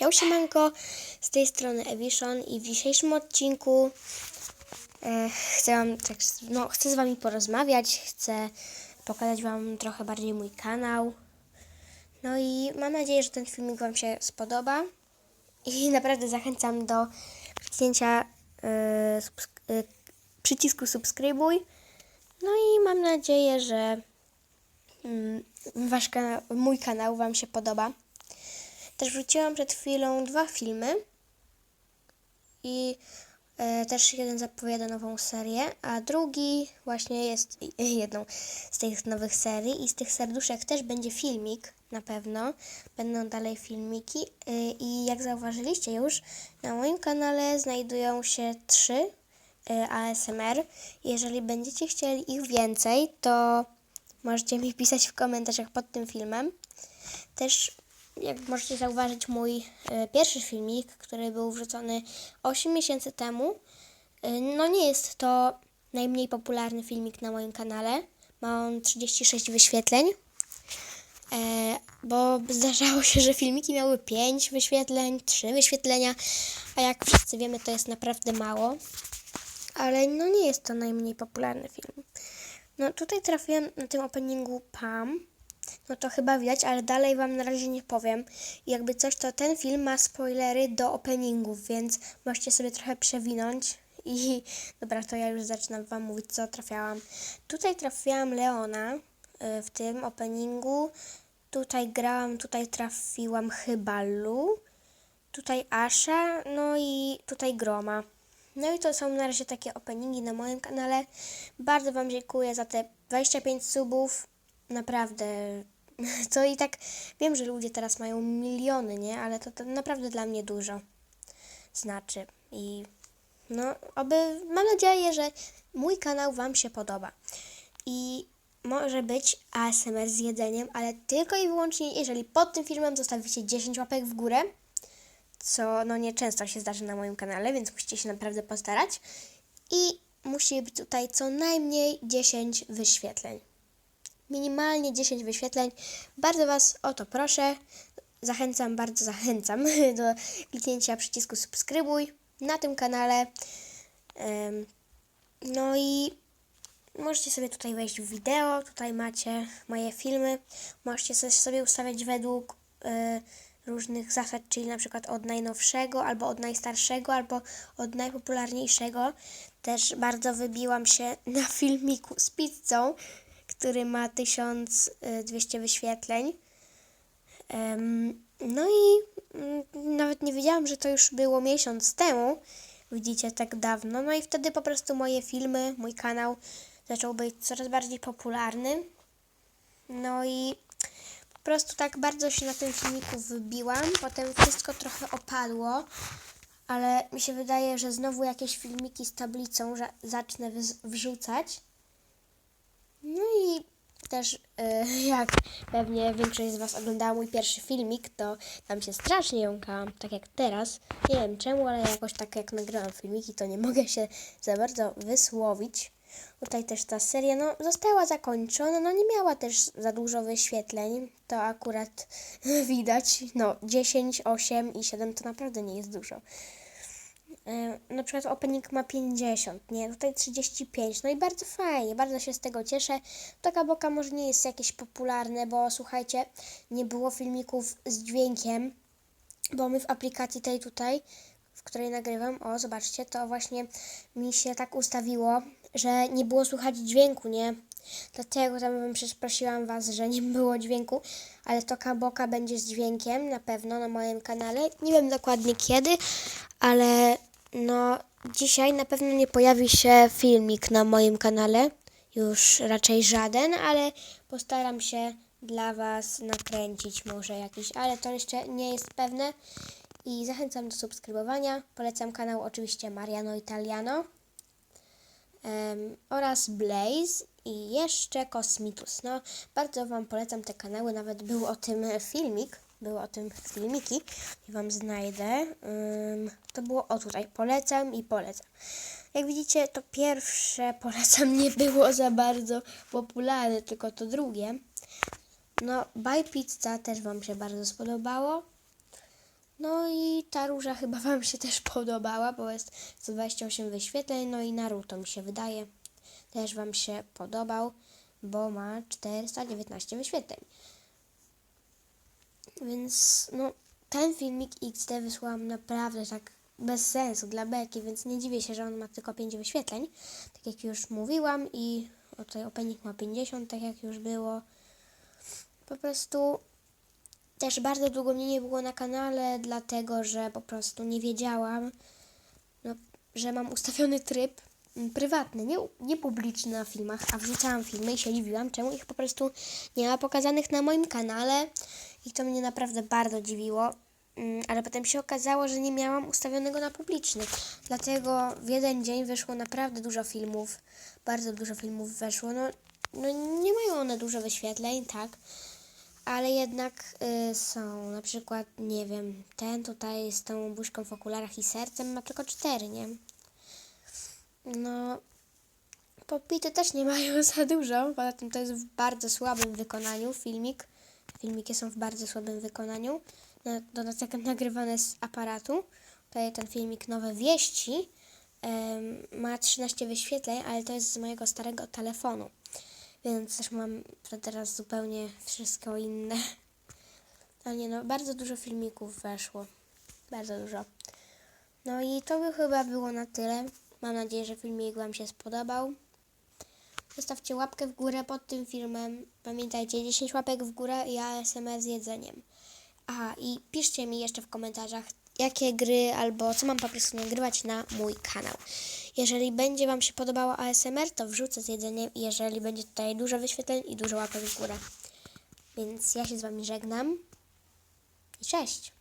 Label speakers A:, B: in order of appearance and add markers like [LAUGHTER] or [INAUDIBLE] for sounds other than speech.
A: Ja siemanko, z tej strony Evision i w dzisiejszym odcinku e, chcę tak, no, chcę z wami porozmawiać, chcę pokazać wam trochę bardziej mój kanał. No i mam nadzieję, że ten filmik wam się spodoba i [LAUGHS] naprawdę zachęcam do kliknięcia e, e, przycisku subskrybuj. No i mam nadzieję, że mm, wasz kanał, mój kanał wam się podoba. Też wrzuciłam przed chwilą dwa filmy i e, też jeden zapowiada nową serię, a drugi właśnie jest jedną z tych nowych serii i z tych serduszek też będzie filmik na pewno. Będą dalej filmiki e, i jak zauważyliście już, na moim kanale znajdują się trzy e, ASMR. Jeżeli będziecie chcieli ich więcej, to możecie mi pisać w komentarzach pod tym filmem. Też jak możecie zauważyć, mój e, pierwszy filmik, który był wrzucony 8 miesięcy temu, e, no nie jest to najmniej popularny filmik na moim kanale. Ma on 36 wyświetleń, e, bo zdarzało się, że filmiki miały 5 wyświetleń, 3 wyświetlenia, a jak wszyscy wiemy, to jest naprawdę mało. Ale no nie jest to najmniej popularny film. No tutaj trafiłem na tym openingu Pam. No to chyba widać, ale dalej wam na razie nie powiem. Jakby coś, to ten film ma spoilery do openingów, więc możecie sobie trochę przewinąć. I [LAUGHS] dobra, to ja już zaczynam wam mówić, co trafiałam. Tutaj trafiłam Leona y, w tym openingu. Tutaj grałam, tutaj trafiłam chyba Lu. Tutaj Asha, no i tutaj Groma. No i to są na razie takie openingi na moim kanale. Bardzo Wam dziękuję za te 25 subów. Naprawdę. To i tak wiem, że ludzie teraz mają miliony, nie? Ale to, to naprawdę dla mnie dużo znaczy. I no, oby, mam nadzieję, że mój kanał Wam się podoba. I może być ASMR z jedzeniem, ale tylko i wyłącznie, jeżeli pod tym filmem zostawicie 10 łapek w górę, co no nieczęsto się zdarzy na moim kanale, więc musicie się naprawdę postarać. I musi być tutaj co najmniej 10 wyświetleń. Minimalnie 10 wyświetleń. Bardzo Was o to proszę. Zachęcam, bardzo zachęcam [LAUGHS] do kliknięcia przycisku subskrybuj na tym kanale. No i możecie sobie tutaj wejść w wideo, tutaj macie moje filmy. Możecie sobie, sobie ustawiać według e, różnych zasad, czyli na przykład od najnowszego, albo od najstarszego, albo od najpopularniejszego. Też bardzo wybiłam się na filmiku z pizzą, który ma 1200 wyświetleń. Em, No i mm, nawet nie wiedziałam, że to już było miesiąc temu. Widzicie, tak dawno. No i wtedy po prostu moje filmy, mój kanał zaczął być coraz bardziej popularny. No i po prostu tak bardzo się na tym filmiku wybiłam. Potem wszystko trochę opadło, ale mi się wydaje, że znowu jakieś filmiki z tablicą zacznę wrzucać. No i też y, [LAUGHS] jak pewnie większość z Was oglądała mój pierwszy filmik, to tam się strasznie jąkałam, tak jak teraz. Nie wiem czemu, ale jakoś tak jak nagrałam filmiki, to nie [LAUGHS] mogę się za bardzo wysłowić. Tutaj też ta seria no, została zakończona, no nie miała też za dużo wyświetleń, to akurat [LAUGHS] widać. No 10, 8 i 7 to naprawdę nie jest dużo. Na przykład opening ma 50, nie? Tutaj 35. No i bardzo fajnie, bardzo się z tego cieszę. Taka boka może nie jest jakieś popularne, bo słuchajcie, nie było filmików z dźwiękiem, bo my w aplikacji tej tutaj, w której nagrywam, o zobaczcie, to właśnie mi się tak ustawiło, że nie było słychać dźwięku, nie? Dlatego tam bym przeprosiłam Was, że nie było dźwięku, ale to kaboka będzie z dźwiękiem na pewno na moim kanale. Nie wiem dokładnie kiedy, ale no dzisiaj na pewno nie pojawi się filmik na moim kanale. Już raczej żaden, ale postaram się dla Was nakręcić może jakiś, ale to jeszcze nie jest pewne. I zachęcam do subskrybowania. Polecam kanał oczywiście Mariano Italiano em, oraz Blaze i jeszcze Kosmitus. No, bardzo Wam polecam te kanały, nawet był o tym filmik, były o tym filmiki i Wam znajdę. Ym, to było o tutaj, polecam i polecam. Jak widzicie, to pierwsze [LAUGHS] polecam nie było za bardzo popularne, tylko to drugie. No, By Pizza też Wam się bardzo spodobało. No i ta róża chyba Wam się też podobała, bo jest 128 wyświetleń, no i Naruto mi się wydaje też Wam się podobał, bo ma 419 wyświetleń. Więc no, ten filmik XD wysłałam naprawdę tak bez sensu dla beki, więc nie dziwię się, że on ma tylko 5 wyświetleń, tak jak już mówiłam i o, tutaj opening ma 50, tak jak już było. Po prostu też bardzo długo mnie nie było na kanale, dlatego że po prostu nie wiedziałam, no, że mam ustawiony tryb prywatny, nie, nie publiczny na filmach, a wrzucałam filmy i się dziwiłam, czemu ich po prostu nie ma pokazanych na moim kanale i to mnie naprawdę bardzo dziwiło. Mm, Ale potem się okazało, że nie miałam ustawionego na publiczny. Dlatego w jeden dzień wyszło naprawdę dużo filmów. Bardzo dużo filmów weszło. No, no nie mają one dużo wyświetleń, tak ale jednak y, są na przykład, nie wiem, ten tutaj z tą buźką w okularach i sercem ma tylko cztery, nie? No, popity też nie mają [LAUGHS] za dużo, poza tym to jest w bardzo słabym wykonaniu filmik. Filmiki są w bardzo słabym wykonaniu. Na, dodatek [LAUGHS] nagrywany z aparatu. Tutaj ten filmik Nowe Wieści ma 13 wyświetleń, ale to jest z mojego starego telefonu. Więc też mam teraz zupełnie wszystko inne. [LAUGHS] Ale nie no, bardzo dużo filmików weszło. Bardzo dużo. No i to by chyba było na tyle. Mam nadzieję, że filmik Wam się spodobał. Zostawcie łapkę w górę pod tym filmem. Pamiętajcie, 10 łapek w górę i ASMR z jedzeniem. Aha, i piszcie mi jeszcze w komentarzach, jakie gry albo co mam po prostu nagrywać na mój kanał. Jeżeli będzie Wam się podobało ASMR, to wrzucę z jedzeniem jeżeli będzie tutaj dużo wyświetleń i dużo łapek w górę. Więc ja się z Wami żegnam i cześć!